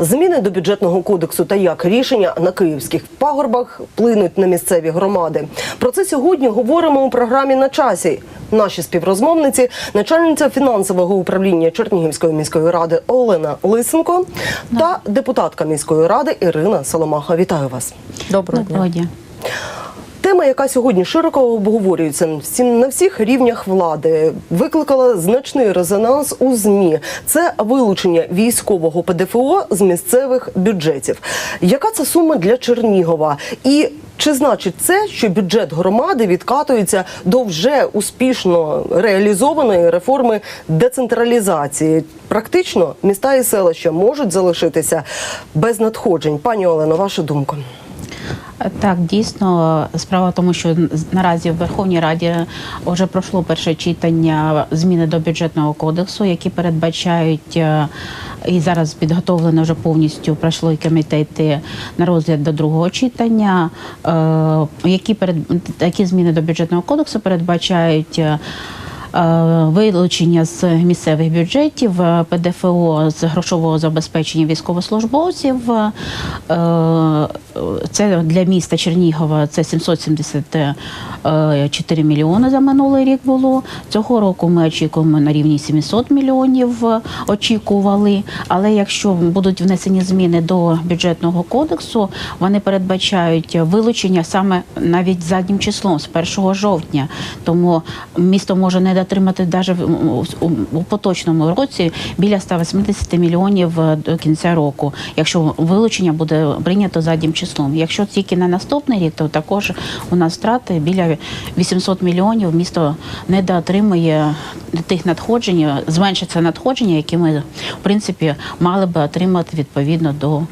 Зміни до бюджетного кодексу та як рішення на київських пагорбах вплинуть на місцеві громади. Про це сьогодні говоримо у програмі на часі. Наші співрозмовниці, начальниця фінансового управління Чернігівської міської ради Олена Лисенко та депутатка міської ради Ірина Соломаха. Вітаю вас. Доброго дня. Доброго дня. Тема, яка сьогодні широко обговорюється на всіх рівнях влади, викликала значний резонанс у змі. Це вилучення військового ПДФО з місцевих бюджетів. Яка це сума для Чернігова? І чи значить це, що бюджет громади відкатується до вже успішно реалізованої реформи децентралізації? Практично міста і селища можуть залишитися без надходжень. Пані Олено, ваша думка? Так, дійсно, справа в тому, що наразі в Верховній Раді вже пройшло перше читання зміни до бюджетного кодексу, які передбачають е, і зараз підготовлено вже повністю пройшло і комітети на розгляд до другого читання. е, Які перед які зміни до бюджетного кодексу передбачають. Е, Вилучення з місцевих бюджетів е, ПДФО з грошового забезпечення військовослужбовців. е, Це для міста Чернігова це 774 мільйони за минулий рік було. Цього року ми очікуємо на рівні 700 мільйонів. Очікували. Але якщо будуть внесені зміни до бюджетного кодексу, вони передбачають вилучення саме навіть заднім числом з 1 жовтня. Тому місто може не дотримати навіть у поточному році біля 180 мільйонів е, до кінця року, якщо вилучення буде прийнято заднім числом. Якщо тільки на наступний рік, то також у нас втрати біля 800 мільйонів. Місто не доотримує тих надходжень, зменшиться надходження, які ми в принципі мали би отримати відповідно до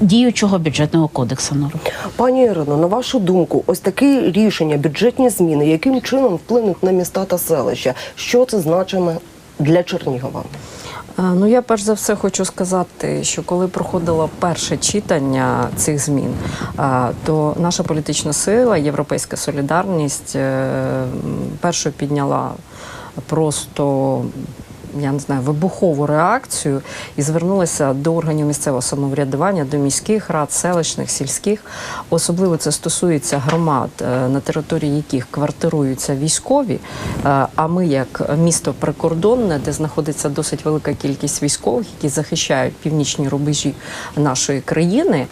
діючого бюджетного кодексу норм. Пані Ірино, на вашу думку, ось такі рішення, бюджетні зміни, яким чином вплинуть на міста та селища? Що це значиме для Чернігова? Е, Ну я перш за все хочу сказати, що коли проходило перше читання цих змін, е, то наша політична сила, Європейська солідарність, е, першою підняла просто. Я не знаю, вибухову реакцію і звернулася до органів місцевого самоврядування, до міських рад, селищних, сільських. Особливо це стосується громад, е, на території яких квартируються військові. Е, А ми, як місто прикордонне, де знаходиться досить велика кількість військових, які захищають північні рубежі нашої країни.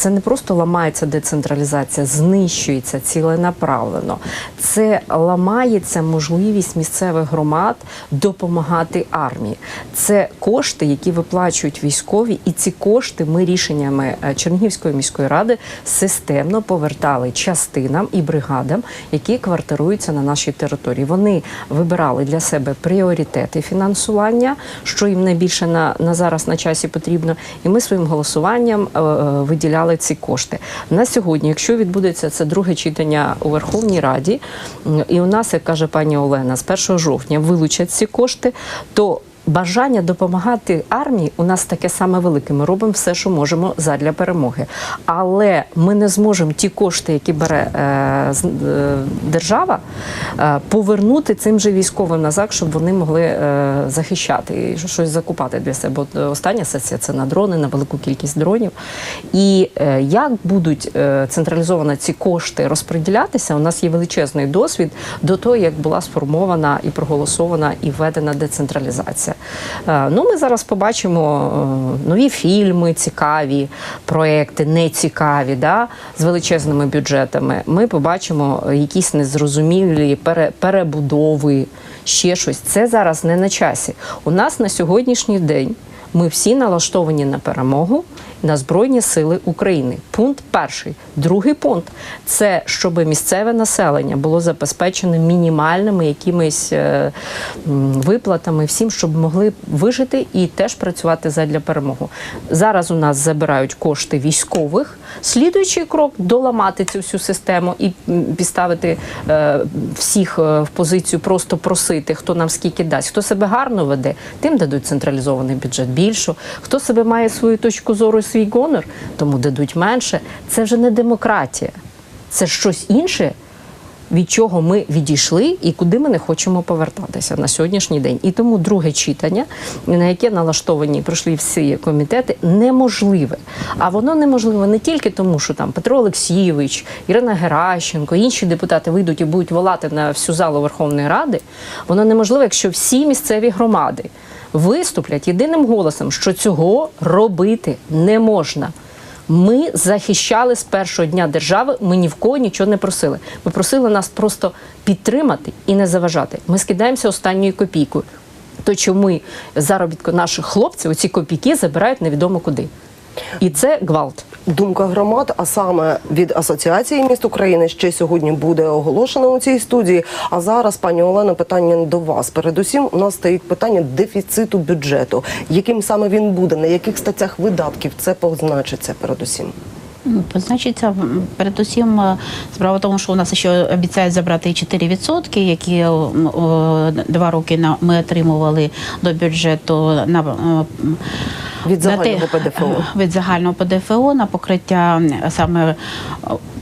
Це не просто ламається децентралізація, знищується ціленаправлено. Це ламається можливість місцевих громад допомагати армії. Це кошти, які виплачують військові, і ці кошти ми рішеннями е, Чернігівської міської ради системно повертали частинам і бригадам, які квартируються на нашій території. Вони вибирали для себе пріоритети фінансування, що їм найбільше на, на зараз на часі потрібно. І ми своїм голосуванням е, е, виділяли ці кошти. На сьогодні, якщо відбудеться це друге читання у Верховній Раді, і у нас, як каже пані Олена, з 1 жовтня вилучать ці кошти, то Бажання допомагати армії у нас таке саме велике. Ми робимо все, що можемо задля перемоги. Але ми не зможемо ті кошти, які бере е, е, держава, е, повернути цим же військовим назад, щоб вони могли е, захищати і щось закупати для себе. От, е, остання сесія це на дрони, на велику кількість дронів. І е, як будуть е, централізовано ці кошти розподілятися, у нас є величезний досвід до того, як була сформована і проголосована і введена децентралізація. Е, Ну, ми зараз побачимо е, нові фільми, цікаві проекти, нецікаві, да, з величезними бюджетами. Ми побачимо якісь незрозумілі пере- перебудови, ще щось. Це зараз не на часі. У нас на сьогоднішній день ми всі налаштовані на перемогу на Збройні Сили України. Пункт перший. Другий пункт це щоб місцеве населення було забезпечене мінімальними якимись е, виплатами, всім, щоб могли вижити і теж працювати задля перемоги. Зараз у нас забирають кошти військових. Слідуючий крок доламати цю всю систему і підставити е, всіх е, в позицію просто просити, хто нам скільки дасть. Хто себе гарно веде, тим дадуть централізований бюджет більше. Хто себе має свою точку зору, свій гонор, тому дадуть менше. Це вже не демократія, це щось інше. від чого ми відійшли і куди ми не хочемо повертатися на сьогоднішній день. І тому друге читання, на яке налаштовані пройшли всі комітети, неможливе. А воно неможливе не тільки тому, що там Петро Олексійович, Ірина Геращенко, інші депутати вийдуть і будуть волати на всю залу Верховної Ради. Воно неможливе, якщо всі місцеві громади виступлять єдиним голосом, що цього робити не можна. Ми захищали з першого дня держави. Ми ні в кого нічого не просили. Ми просили нас просто підтримати і не заважати. Ми скидаємося останньою копійкою. То чому заробітку наших хлопців оці копійки забирають невідомо куди. І це гвалт. Думка громад, а саме від Асоціації міст України ще сьогодні буде оголошена у цій студії. А зараз, пані Олено, питання до вас. Передусім, у нас стоїть питання дефіциту бюджету. Яким саме він буде, на яких статтях видатків це позначиться передусім? Ну, Позначиться передусім е, справа в тому, що у нас ще обіцяють забрати 4%, які е, два роки на ми отримували до бюджету на е, Від на загального ПДФО. від загального ПДФО на покриття саме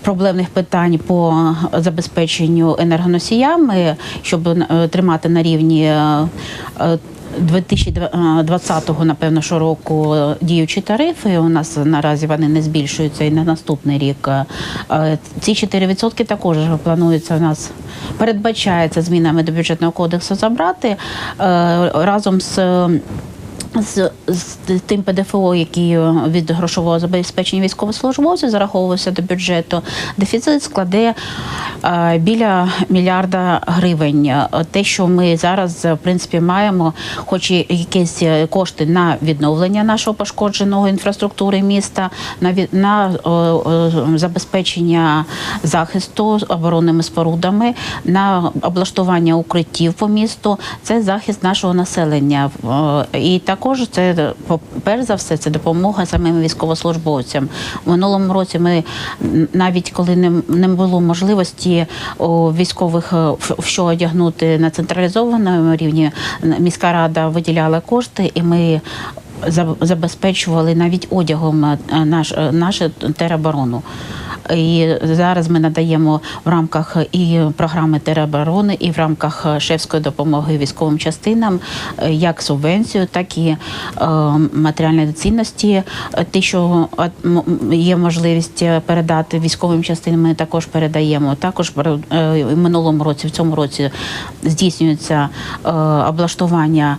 проблемних питань по забезпеченню енергоносіями, щоб тримати на рівні. Е, е, 2020-го, напевно, що року діючі тарифи. У нас наразі вони не збільшуються і на наступний рік. Е, Ці 4% також планується у нас передбачається змінами до бюджетного кодексу забрати е, разом з. З, з тим ПДФО, який від грошового забезпечення військовослужбовців зараховувався до бюджету, дефіцит складе е, біля мільярда гривень. Е, Те, що ми зараз е, в принципі маємо, хоч і якісь е, кошти на відновлення нашого пошкодженого інфраструктури міста, на на е, е, забезпечення захисту оборонними спорудами, на облаштування укриттів по місту, це захист нашого населення. Е, І також це по- перш за все це допомога самим військовослужбовцям. У минулому році ми навіть коли не, не було можливості у військових е, в- в що одягнути на централізованому рівні, міська рада виділяла кошти, і ми забезпечували навіть одягом е, наш, е, нашу тероборону. І зараз ми надаємо в рамках і програми тероборони, і в рамках шефської допомоги військовим частинам е, як субвенцію, так і е, матеріальної цінності. Е, Ті, що є можливість передати військовим частинам, ми також передаємо. Також в минулому році, в цьому році здійснюється облаштування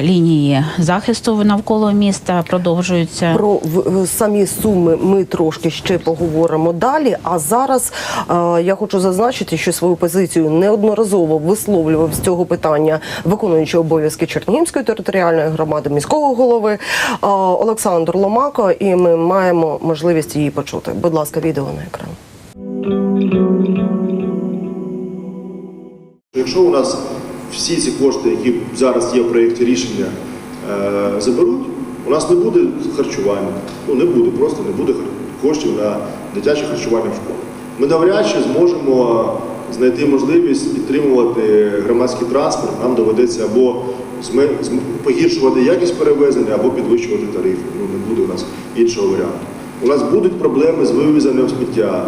лінії захисту навколо міста. Продовжується Про самі суми ми трошки ще поговоримо далі. А зараз е, я хочу зазначити, що свою позицію неодноразово висловлював з цього питання виконуючий обов'язки Чернігівської територіальної громади міського голови е, Олександр Ломако, і ми маємо можливість її почути. Будь ласка, відео на екран. Якщо у нас всі ці кошти, які зараз є в проєкті рішення, е, заберуть, у нас не буде харчування. Ну не буде, просто не буде хар- коштів на дитяче харчування в школі. Ми навряд чи зможемо знайти можливість підтримувати громадський транспорт. Нам доведеться або погіршувати якість перевезення, або підвищувати тарифи. Ну не буде у нас іншого варіанту. У нас будуть проблеми з вивезенням сміття,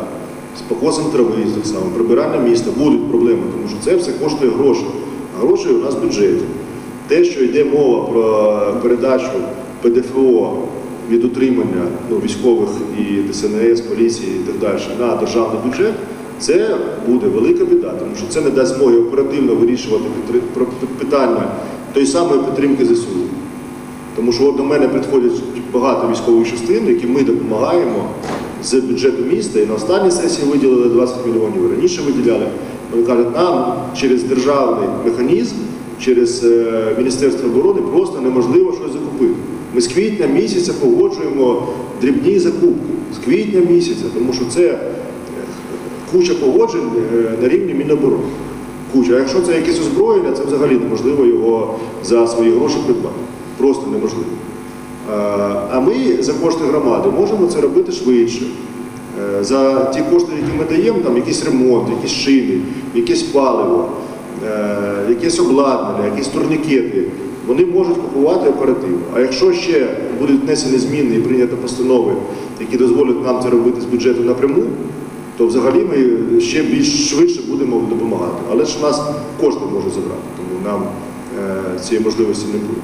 з покосом трави, так само, прибирання міста, будуть проблеми, тому що це все коштує гроші. А гроші у нас бюджеті. Те, що йде мова про передачу ПДФО від утримання ну, військових і ДСНС, поліції і так далі на державний бюджет, це буде велика біда, тому що це не дасть змоги оперативно вирішувати питання тої самої підтримки ЗСУ. Тому що от до мене приходять багато військових частин, які ми допомагаємо з бюджету міста. І на останній сесії виділили 20 мільйонів, раніше виділяли. Вони кажуть, нам через державний механізм, через е, Міністерство оборони просто неможливо щось закупити. Ми з квітня місяця погоджуємо дрібні закупки. З квітня місяця, тому що це е, куча погоджень е, на рівні Міноборони. Куча. А якщо це якесь озброєння, це взагалі неможливо його за свої гроші придбати. Просто неможливо. А ми за кошти громади можемо це робити швидше. Е, За ті кошти, які ми даємо, там якийсь ремонт, якісь шини, якесь паливо, якесь обладнання, якісь турнікети, вони можуть купувати оперативно. А якщо ще будуть внесені зміни і прийняті постанови, які дозволять нам це робити з бюджету напряму, то взагалі ми ще більш швидше будемо допомагати. Але ж нас кошти можуть забрати, тому нам е, цієї можливості не буде.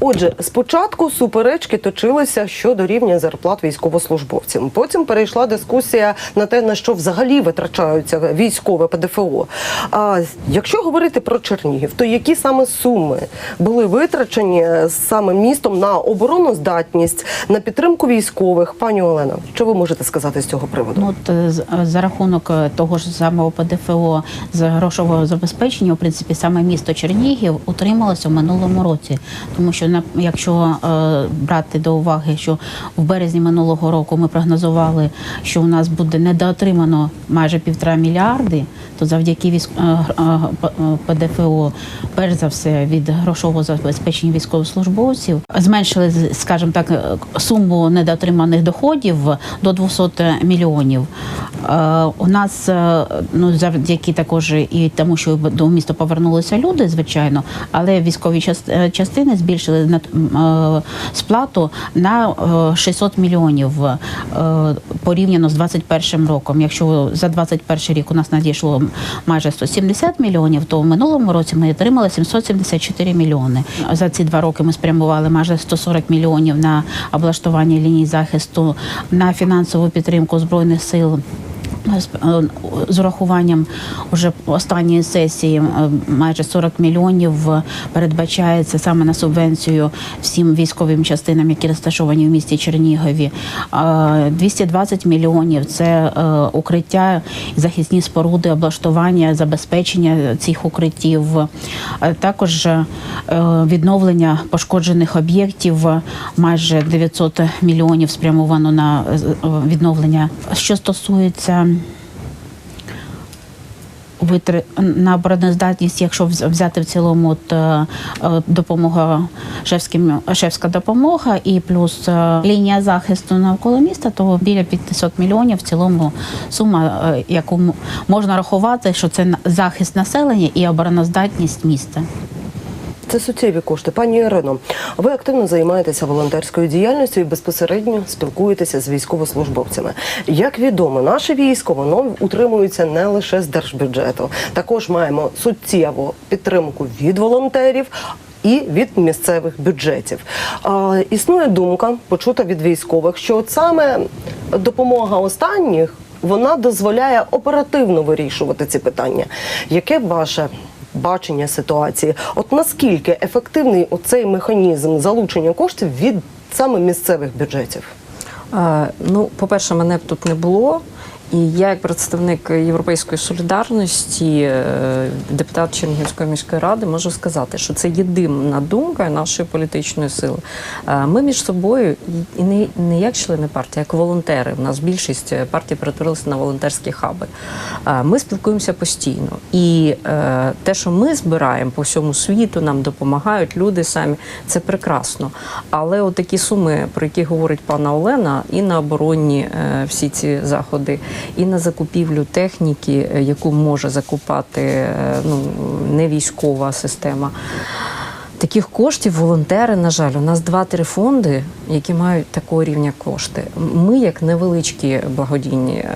Отже, спочатку суперечки точилися щодо рівня зарплат військовослужбовцям. Потім перейшла дискусія на те, на що взагалі витрачаються військове ПДФО. А якщо говорити про Чернігів, то які саме суми були витрачені саме містом на обороноздатність, на підтримку військових? Пані Олена, що ви можете сказати з цього приводу? Ну, от, е, е, за рахунок е, того ж самого ПДФО з грошового забезпечення, в принципі, саме місто Чернігів утрималося в минулому році, тому що якщо е, брати до уваги, що в березні минулого року ми прогнозували, що у нас буде недоотримано майже півтора мільярди, то завдяки військ... е, е, ПДФО, перш за все, від грошового забезпечення військовослужбовців, зменшили, скажімо так, суму недоотриманих доходів до 200 мільйонів. У нас ну завдяки також і тому, що до міста повернулися люди, звичайно, але військові частини збільшили сплату на е, 600 мільйонів е, порівняно з 21 роком. Якщо за 21 рік у нас надійшло майже 170 мільйонів, то в минулому році ми отримали 774 мільйони. За ці два роки ми спрямували майже 140 мільйонів на облаштування ліній захисту, на фінансову підтримку збройних сил. Е, з урахуванням уже останньої сесії е, майже 40 мільйонів е, передбачається саме на субвенцію всім військовим частинам, які розташовані в місті Чернігові. Е, 220 мільйонів це укриття, захисні споруди, облаштування, забезпечення цих укриттів. Також відновлення пошкоджених об'єктів майже 900 мільйонів спрямовано на відновлення. Що стосується на обороноздатність, якщо взяти в цілому от, е, е, допомога шефським шефська допомога і плюс е, лінія захисту навколо міста, то біля 500 мільйонів в цілому сума, яку можна рахувати, що це захист населення і обороноздатність міста. Це суттєві кошти. Пані Ірино, ви активно займаєтеся волонтерською діяльністю і безпосередньо спілкуєтеся з військовослужбовцями. Як відомо, наше військо воно утримується не лише з держбюджету. Також маємо суттєву підтримку від волонтерів. І від місцевих бюджетів а, існує думка, почута від військових, що от саме допомога останніх вона дозволяє оперативно вирішувати ці питання. Яке ваше бачення ситуації. От наскільки ефективний оцей механізм залучення коштів від саме місцевих бюджетів? Е, Ну, по-перше, мене б тут не було. І я, як представник Європейської солідарності, е, депутат Чернігівської міської ради, можу сказати, що це єдина думка нашої політичної сили. Е, Ми між собою і не, не як члени партії, як волонтери. У нас більшість партій перетворилася на волонтерські хаби. Е, Ми спілкуємося постійно. І те, що ми збираємо по всьому світу, нам допомагають люди самі. Це прекрасно. Але от такі суми, про які говорить пана Олена, і на оборонні всі ці заходи, і на закупівлю техніки, е, яку може закупати е, ну, не військова система. Таких коштів волонтери, на жаль, у нас два-три фонди, які мають такого рівня кошти. Ми, як невеличкі благодійні е,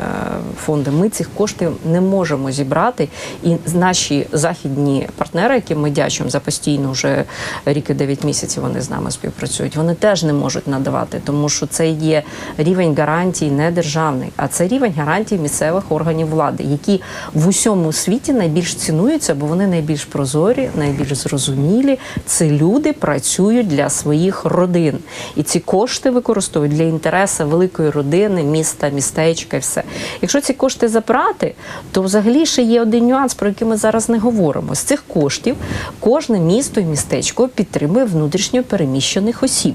фонди, ми цих коштів не можемо зібрати. І наші західні партнери, яким ми дячуємо за постійно вже рік і дев'ять місяців, вони з нами співпрацюють. Вони теж не можуть надавати, тому що це є рівень гарантій не державний, а це рівень гарантій місцевих органів влади, які в усьому світі найбільш цінуються, бо вони найбільш прозорі, найбільш зрозумілі. Це люди працюють для своїх родин, і ці кошти використовують для інтересу великої родини, міста, містечка і все. Якщо ці кошти забрати, то взагалі ще є один нюанс, про який ми зараз не говоримо. З цих коштів кожне місто і містечко підтримує внутрішньо переміщених осіб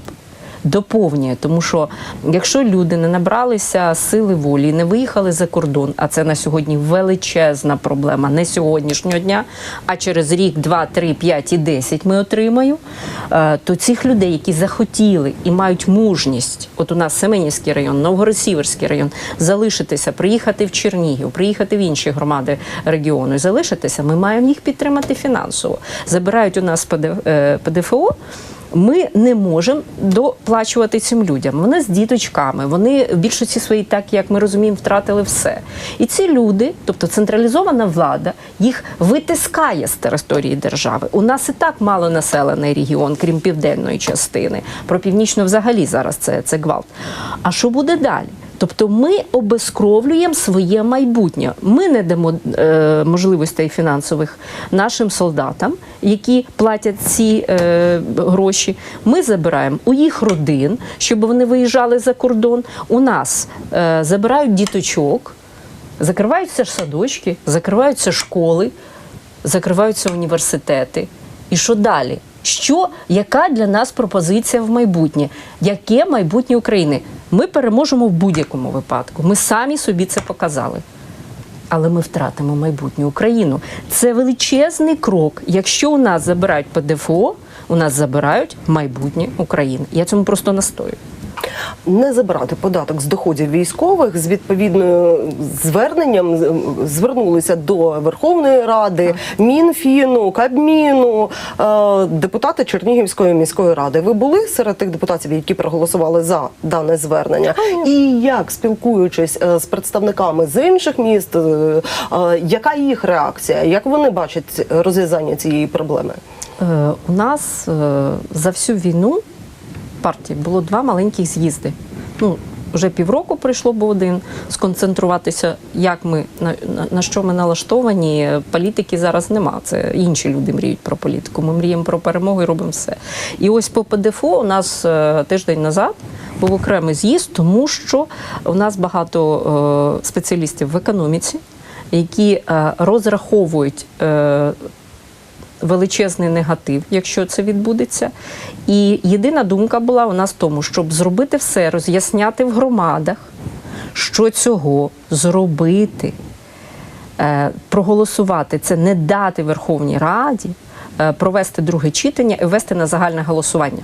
доповнює, тому що якщо люди не набралися сили волі, не виїхали за кордон, а це на сьогодні величезна проблема, не сьогоднішнього дня, а через рік, два, три, п'ять і десять ми отримаємо, е, то цих людей, які захотіли і мають мужність, от у нас Семенівський район, Новгород-Сіверський район, залишитися, приїхати в Чернігів, приїхати в інші громади регіону і залишитися, ми маємо їх підтримати фінансово. Забирають у нас е, ПДФО. Ми не можемо доплачувати цим людям. Вони з діточками, вони в більшості своїй, так як ми розуміємо, втратили все. І ці люди, тобто централізована влада, їх витискає з території держави. У нас і так мало населений регіон, крім південної частини. Про північну взагалі зараз це, це гвалт. А що буде далі? Тобто ми обезкровлюємо своє майбутнє. Ми не дамо е, можливостей фінансових нашим солдатам, які платять ці е, гроші. Ми забираємо у їх родин, щоб вони виїжджали за кордон. У нас е, забирають діточок, закриваються садочки, закриваються школи, закриваються університети. І що далі? Що, яка для нас пропозиція в майбутнє? Яке майбутнє України? Ми переможемо в будь-якому випадку. Ми самі собі це показали. Але ми втратимо майбутню Україну. Це величезний крок. Якщо у нас забирають ПДФО, у нас забирають майбутнє України. Я цьому просто настою. Не забирати податок з доходів військових з відповідним зверненням звернулися до Верховної Ради, Мінфіну, Кабміну, е, депутати Чернігівської міської ради. Ви були серед тих депутатів, які проголосували за дане звернення? І як спілкуючись е, з представниками з інших міст, е, яка їх реакція? Як вони бачать розв'язання цієї проблеми? У нас за всю війну партії було два маленьких з'їзди. Ну, вже півроку прийшло був один сконцентруватися, як ми на, на, на що ми налаштовані. Політики зараз нема. Це інші люди мріють про політику. Ми мріємо про перемогу і робимо все. І ось по ПДФО у нас е, тиждень назад був окремий з'їзд, тому що у нас багато е, спеціалістів в економіці, які е, розраховують. Е, величезний негатив, якщо це відбудеться. І єдина думка була у нас в тому, щоб зробити все, роз'ясняти в громадах, що цього зробити, е, проголосувати це, не дати Верховній Раді, е, провести друге читання і ввести на загальне голосування.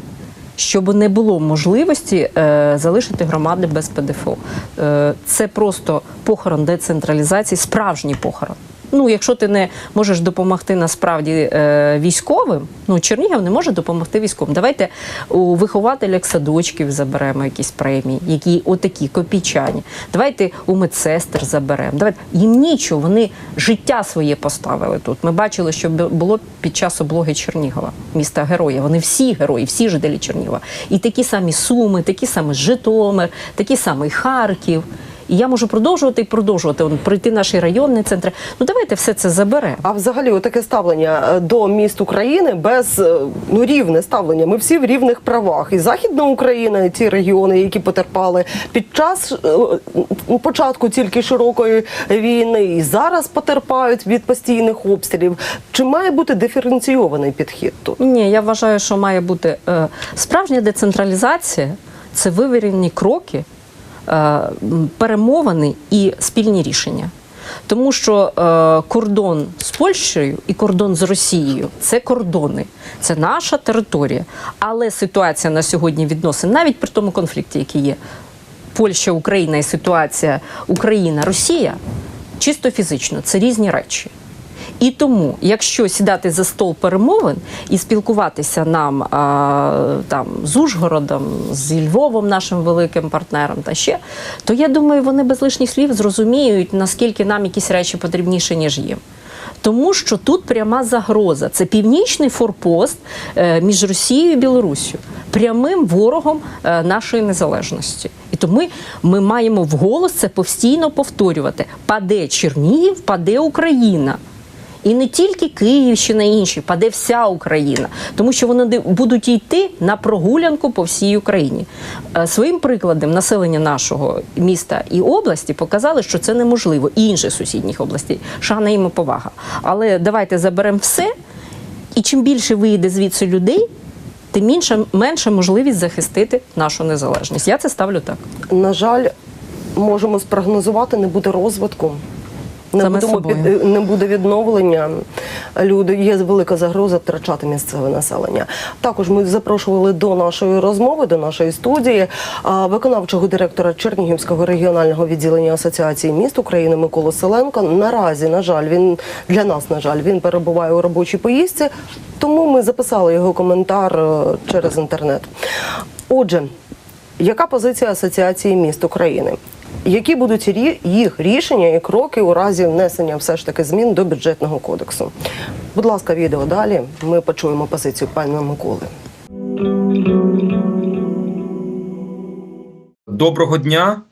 Щоб не було можливості е, залишити громади без ПДФО. Е, це просто похорон децентралізації, справжній похорон. Ну, якщо ти не можеш допомогти насправді е, військовим, ну Чернігів не може допомогти військовим. Давайте у вихователях садочків заберемо якісь премії, які отакі копійчані. Давайте у медсестер заберемо. Давайте їм нічого, вони життя своє поставили тут. Ми бачили, що було під час облоги Чернігова, міста героя. Вони всі герої, всі жителі Чернігова. І такі самі Суми, такі самі Житомир, такі самі Харків. І я можу продовжувати і продовжувати. Он, пройти наші районні центри. Ну давайте все це заберемо. А взагалі, отаке ставлення е, до міст України без е, ну рівне ставлення. Ми всі в рівних правах. І Західна Україна, і ті регіони, які потерпали під час е, початку тільки широкої війни, і зараз потерпають від постійних обстрілів. Чи має бути диференційований підхід тут? Ні, я вважаю, що має бути е, справжня децентралізація це вивірені кроки, перемовини і спільні рішення. Тому що е, кордон з Польщею і кордон з Росією це кордони, це наша територія. Але ситуація на сьогодні відносин, навіть при тому конфлікті, який є, Польща, Україна і ситуація Україна, Росія чисто фізично це різні речі. І тому, якщо сідати за стол перемовин і спілкуватися нам а, там з Ужгородом, зі Львовом, нашим великим партнером, та ще, то я думаю, вони без лишніх слів зрозуміють, наскільки нам якісь речі потрібніші, ніж їм. Тому що тут пряма загроза. Це північний форпост е, між Росією і Білоруссю, прямим ворогом е, нашої незалежності. І тому ми, ми маємо вголос це постійно повторювати: паде Чернігів, паде Україна. І не тільки Київщина і інші, паде вся Україна, тому що вони будуть йти на прогулянку по всій Україні. Е, Своїм прикладом населення нашого міста і області показали, що це неможливо, і інших сусідніх областей. Шана їм і повага. Але давайте заберемо все, і чим більше вийде звідси людей, тим менша, менша можливість захистити нашу незалежність. Я це ставлю так. На жаль, можемо спрогнозувати, не буде розвитку. Не, будемо під- не буде відновлення. Люди є велика загроза втрачати місцеве населення. Також ми запрошували до нашої розмови, до нашої студії виконавчого директора Чернігівського регіонального відділення Асоціації міст України Миколу Селенко. Наразі, на жаль, він для нас, на жаль, він перебуває у робочій поїздці, тому ми записали його коментар е, через інтернет. Отже, яка позиція Асоціації міст України? Які будуть їх рішення і кроки у разі внесення все ж таки змін до бюджетного кодексу? Будь ласка, відео далі. Ми почуємо позицію пана Миколи. Доброго дня.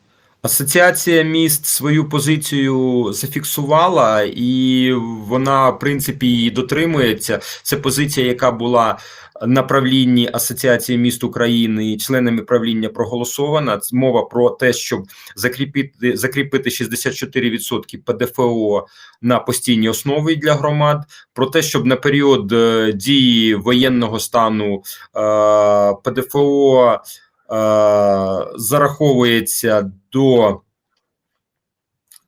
Асоціація міст свою позицію зафіксувала, і вона, в принципі, її дотримується. Це позиція, яка була на правлінні Асоціації міст України і членами правління проголосована. Це Мова про те, щоб закріпити закріпити 64% ПДФО на постійній основі для громад. Про те, щоб на період е, дії воєнного стану е, ПДФО зараховується до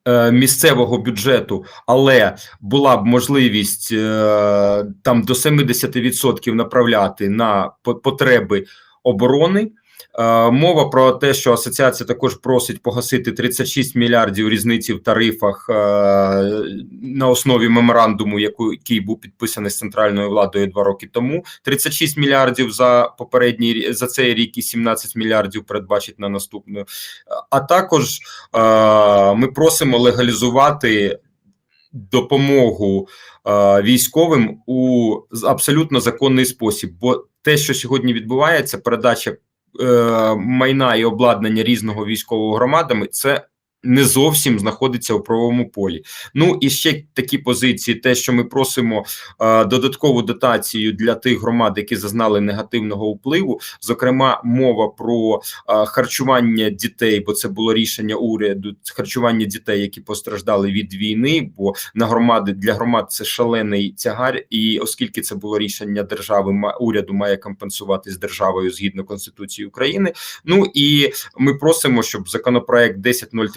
е, місцевого бюджету, але була б можливість е, там до 70% направляти на по- потреби оборони. Е, Мова про те, що асоціація також просить погасити 36 мільярдів різниці в тарифах е, на основі меморандуму, який був підписаний з центральною владою два роки тому. 36 мільярдів за попередній за цей рік і 17 мільярдів передбачить на наступну. А також е, ми просимо легалізувати допомогу е, військовим у абсолютно законний спосіб. Бо те, що сьогодні відбувається, передача майна і обладнання різного військового громадами, це не зовсім знаходиться у правовому полі. Ну і ще такі позиції: те, що ми просимо е, додаткову дотацію для тих громад, які зазнали негативного впливу. Зокрема, мова про е, харчування дітей, бо це було рішення уряду. Харчування дітей, які постраждали від війни, бо на громади для громад це шалений тягар. І оскільки це було рішення держави, уряду має компенсувати з державою згідно конституції України. Ну і ми просимо, щоб законопроект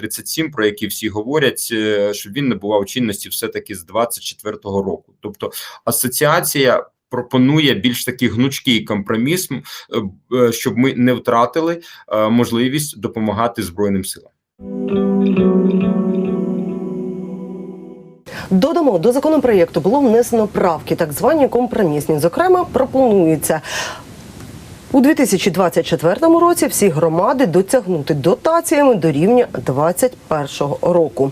10037, про який всі говорять, е, щоб він набував чинності все таки з 24-го року. Тобто асоціація. Пропонує більш такий гнучкий компроміс, е, е, щоб ми не втратили можливість допомагати збройним силам. Додамо до законопроєкту було внесено правки, так звані компромісні. Зокрема, пропонується. У 2024 році всі громади дотягнути дотаціями до рівня 2021 року,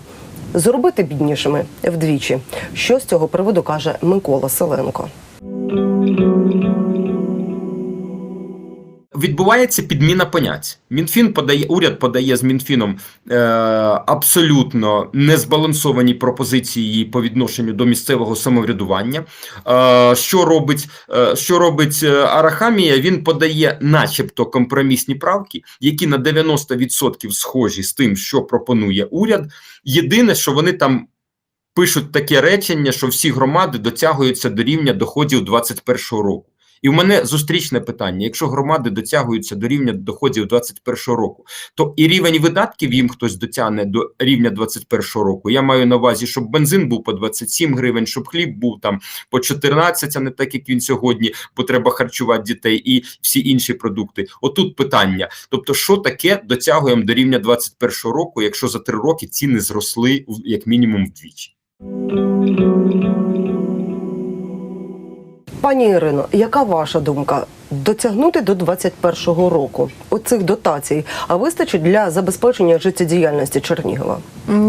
зробити біднішими вдвічі. Що з цього приводу каже Микола Селенко. Відбувається підміна понять. Мінфін подає, уряд подає з Мінфіном е, абсолютно незбалансовані пропозиції по відношенню до місцевого самоврядування. Е, що робить, е, що робить е, Арахамія? Він подає, начебто, компромісні правки, які на 90% схожі з тим, що пропонує уряд. Єдине, що вони там. Пишуть таке речення, що всі громади дотягуються до рівня доходів 2021 року. І в мене зустрічне питання: якщо громади дотягуються до рівня доходів 2021 року, то і рівень видатків їм хтось дотягне до рівня 2021 року. Я маю на увазі, щоб бензин був по 27 гривень, щоб хліб був там по 14, а не так як він сьогодні, бо треба харчувати дітей і всі інші продукти. Отут питання: тобто, що таке дотягуємо до рівня 2021 року, якщо за три роки ціни зросли як мінімум вдвічі. Пані Ірино, яка ваша думка? Дотягнути до 2021 року оцих дотацій, а вистачить для забезпечення життєдіяльності Чернігова?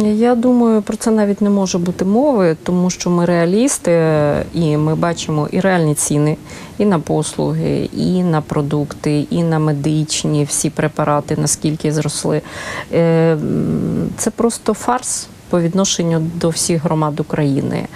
Я думаю, про це навіть не може бути мови, тому що ми реалісти, е, і ми бачимо і реальні ціни і на послуги, і на продукти, і на медичні всі препарати, наскільки зросли. Е, Це просто фарс. По відношенню до всіх громад України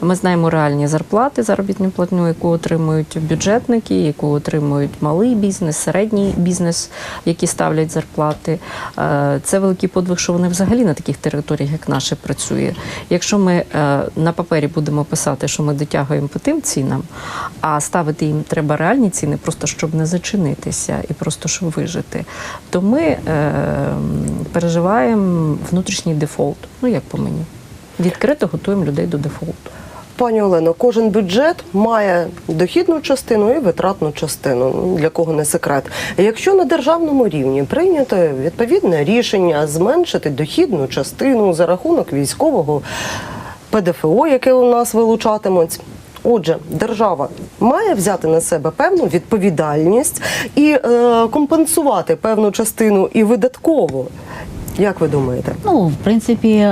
ми знаємо реальні зарплати, заробітну платню, яку отримують бюджетники, яку отримують малий бізнес, середній бізнес, які ставлять зарплати. Е, Це великий подвиг, що вони взагалі на таких територіях, як наше, працює. Якщо ми е, на папері будемо писати, що ми дотягуємо по тим цінам, а ставити їм треба реальні ціни, просто щоб не зачинитися і просто щоб вижити, то ми е, переживаємо внутрішній дефолт. Ну як по мені. Відкрито готуємо людей до дефолту. Пані Олено, кожен бюджет має дохідну частину і витратну частину. Ну, Для кого не секрет. Якщо на державному рівні прийнято відповідне рішення зменшити дохідну частину за рахунок військового ПДФО, яке у нас вилучатимуть. Отже, держава має взяти на себе певну відповідальність і е, компенсувати певну частину і видатково. Як ви думаєте? Ну, в принципі,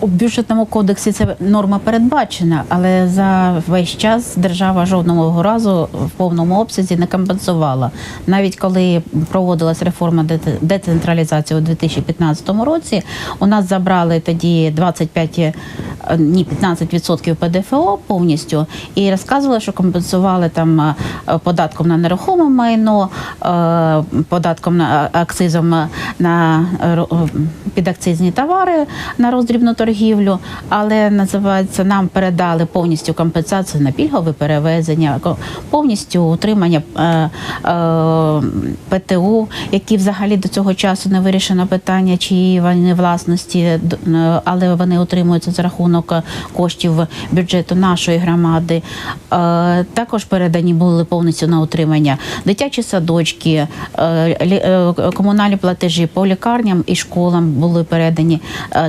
у бюджетному кодексі це норма передбачена, але за весь час держава жодного разу в повному обсязі не компенсувала. Навіть коли проводилась реформа децентралізації у 2015 році, у нас забрали тоді 25, е, ні, 15% ПДФО повністю і розказували, що компенсували там е, податком на нерухоме майно, е, податком на акцизом на підакцизні товари на роздрібну торгівлю, але називається нам передали повністю компенсацію на пільгове перевезення, повністю утримання е, е, ПТУ, які взагалі до цього часу не вирішено питання, чиї вони власності, е, але вони утримуються за рахунок е, коштів бюджету нашої громади. Е, Також передані були повністю на утримання дитячі садочки, е, е, комунальні платежі по лікарням і школам були передані.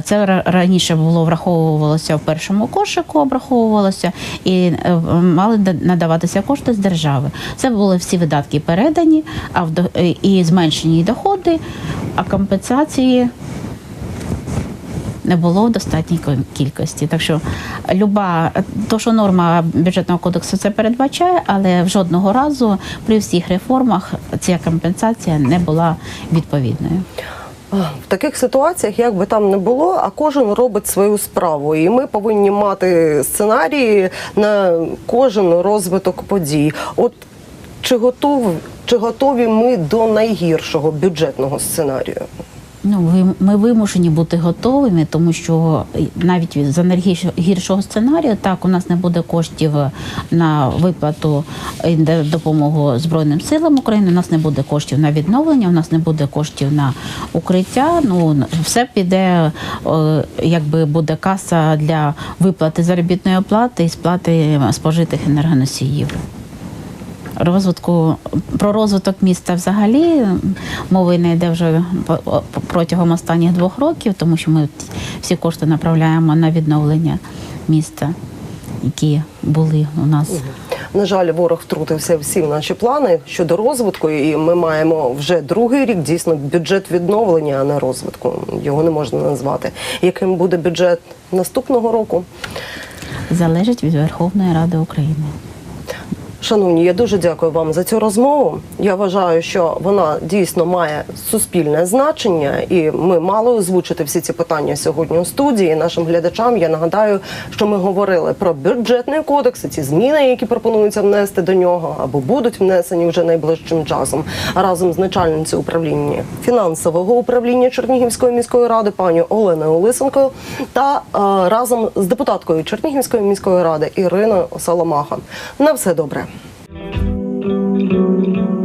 Це ра- раніше було враховувалося в першому кошику, обраховувалося і е, мали надаватися кошти з держави. Це були всі видатки передані, а е, і зменшені доходи, а компенсації не було в достатній кількості. Так що люба, то, що норма бюджетного кодексу це передбачає, але в жодного разу при всіх реформах ця компенсація не була відповідною. В таких ситуаціях, як би там не було, а кожен робить свою справу, і ми повинні мати сценарії на кожен розвиток подій. От чи готові, чи готові ми до найгіршого бюджетного сценарію? Ну, ми вимушені бути готовими, тому що навіть за найгіршого сценарію так у нас не буде коштів на виплату і допомогу Збройним силам України. У нас не буде коштів на відновлення, у нас не буде коштів на укриття. Ну все піде, е, якби буде каса для виплати заробітної оплати і сплати спожитих енергоносіїв. Розвитку про розвиток міста взагалі мови не йде вже протягом останніх двох років, тому що ми всі кошти направляємо на відновлення міста, які були у нас. На жаль, ворог втрутився всі в наші плани щодо розвитку, і ми маємо вже другий рік дійсно бюджет відновлення, а не розвитку. Його не можна назвати. Яким буде бюджет наступного року? Залежить від Верховної Ради України. Шановні, я дуже дякую вам за цю розмову. Я вважаю, що вона дійсно має суспільне значення, і ми мали озвучити всі ці питання сьогодні у студії. Нашим глядачам я нагадаю, що ми говорили про бюджетний кодекс, ці зміни, які пропонуються внести до нього, або будуть внесені вже найближчим часом, разом з начальницею управління фінансового управління Чернігівської міської ради, пані Оленою Лисенкою, та е, разом з депутаткою Чернігівської міської ради Іриною Соломаха. На все добре. Thank you.